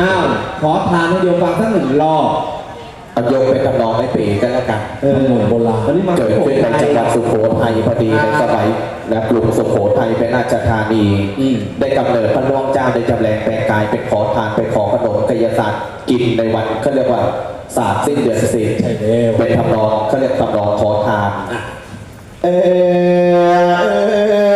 อ้าวขอทานให้โยมฟังสักหนึ่งรอบเอาโยมเป็นทำนองไม่ปีกันแล้วกันเออโบราณวันนี้มาเกิดขึ้นในจังหวัดสุโขทัยพอดีในสมัยและกรุงสุโขทัยเป็นราชธานีอืมได้กำเนิดพระล่วงเจ้าได้จำแรงแปลงกายเป็นขอทานไปขอขนมกายศาสตร์กินในวันเขาเรียกว่าศาสตร์สิ้นเดือนสิบใช่แล้วเป็นทำนองเขาเรียกทำนองขอทานเอข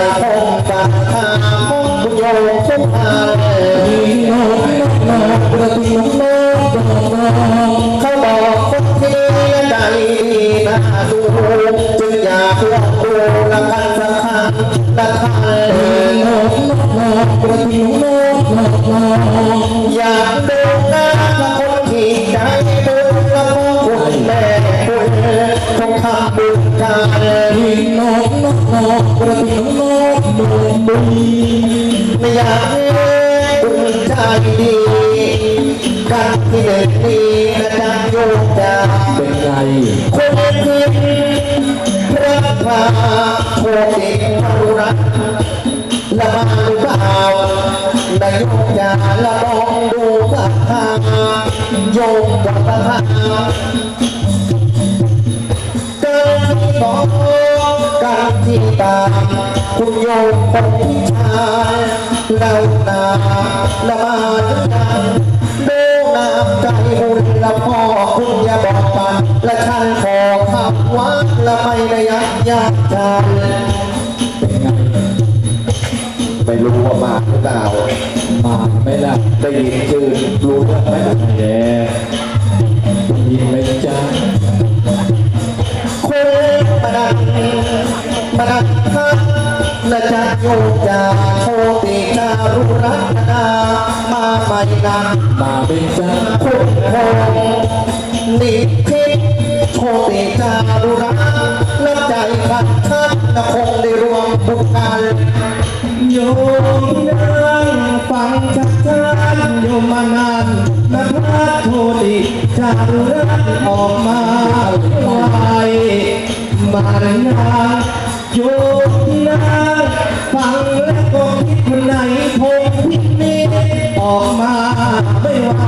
กันยิงนกนกนกประดิษฐ์นกนกบุญไม่อยากให้คุณใจดีกันที่เด็กนี้นะจ๊ะโยมจ๋าเป็นไงคนที่พระพาโชคดีพระรักละมาหรือเปล่านายโยมจ๋าละลองดูสักทางโยมวัดตาการที่ สองการที่ตาคุณโยมคนที่ชายเรานาละมาด้วยกันดูน้ำใจบุญละพ่อคุณอย่าบอกปันและฉันขอคำวัดละไม่ได้ยักยากใจเป็นไงไม่รู้ว่ามาหรือเปล่ามาไหม่ล่ะได้ยินชื่อรู้ไหมแย่ยินไหมจ๊ะ โยกจาโชติจารุรัตนา มาใหม่นันมาเป็นจ๊ะคุณพงนิพิษโชติจารุรัตน้ำใจขัดชัดและคงได้รวมบุญกันโยมนั่งฟังชัดชัดโยมมานานนะพระโทติจารุรัตน์ออกมาไหวมานาโย ฟังแล้วก็คิดคนไหนคงพิดนี้ออกมาไม่ไหว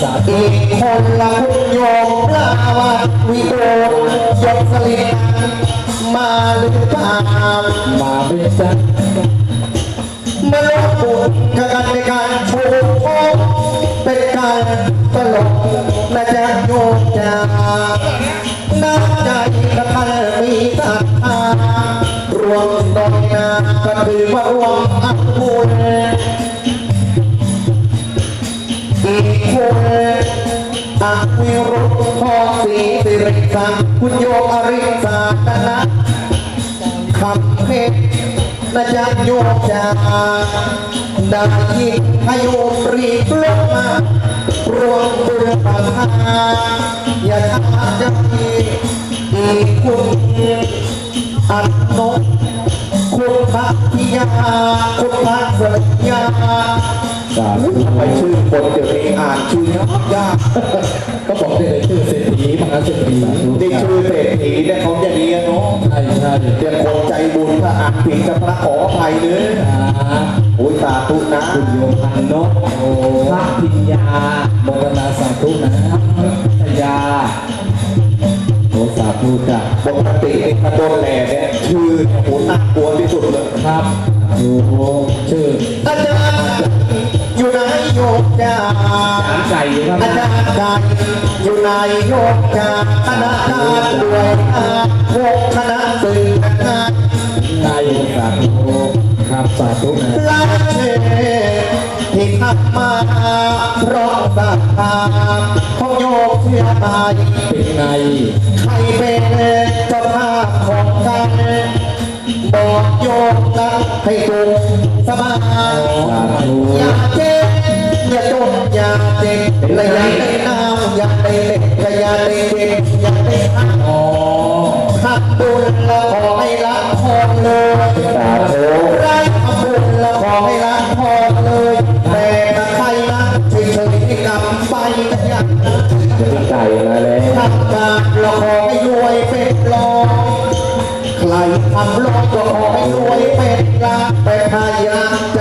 สตร์อีกคนละคุณโยมปลาวัดวิโรจน์ยกสลิดมาหรือเปล่ามาเป็นจันมาลงบุญกันในการชูโคเป็นการตลกและจะโยกจาก คนอักวิรุธพรศรีสิริสังคุณโยอริสาตนะคำเพชรนะจ๊ะโยจาได้ยินให้โยมรีบลงมารวมบุญประทาอย่าช้าจะมีอีกคุณอันนก พัทยาคุณพัทยาสาธุทำไมชื่อคนเดี๋ยวนี้อ่านชื่อยากยากก็บอกได้เลยชื่อเศรษฐีมหาเศรษฐีนี่ชื่อเศรษฐีเนี่ยเขาจะดีอะเนาะใช่ใช่เดี๋ยวคนใจบุญถ้าอ่านผิดจะพระขออภัยเนื้อครับโอ้ยสาธุนะคุณโยมพันนกโอ้พระพิญญาโมรณาสาธุนะครับพญาโอสาธุจ้ะปกติในกระโดนแหล่เนี่ยชื่อโหน่ากลัวที่สุดเลย ครับอ้โหชื่ออาจารย์อยู่ไหนโยมจ้าสามไก่ครับอาจารย์อยู่ไหนโยมจ้าคณะการด้วยอาพวกคณะสื่องานนายสาธุครับสาธุนะลาเชที่ทำมาเพราะศรัทธาของโยมเชื่อตายเป็นไงใครเป็นเจ้าภาพของกัน บอกโยมกันให้ตรงสบายอย่าเจ็บอย่าจนอย่าเจ็บและอย่าได้น้ำอย่าได้เล็กและอย่าได้เจ็บอย่าได้หักอ๋อขับบุญและขอให้ละพรเลยสาธุไรทำบุญและขอให้ละพรเลยแต่ถ้าใครนะเฉยๆกลับไปก็อยังนั้นเป็นไก่มาแล้วทำการเราขอให้รวยเป็น สวยเป็ดลาเป็ดพายา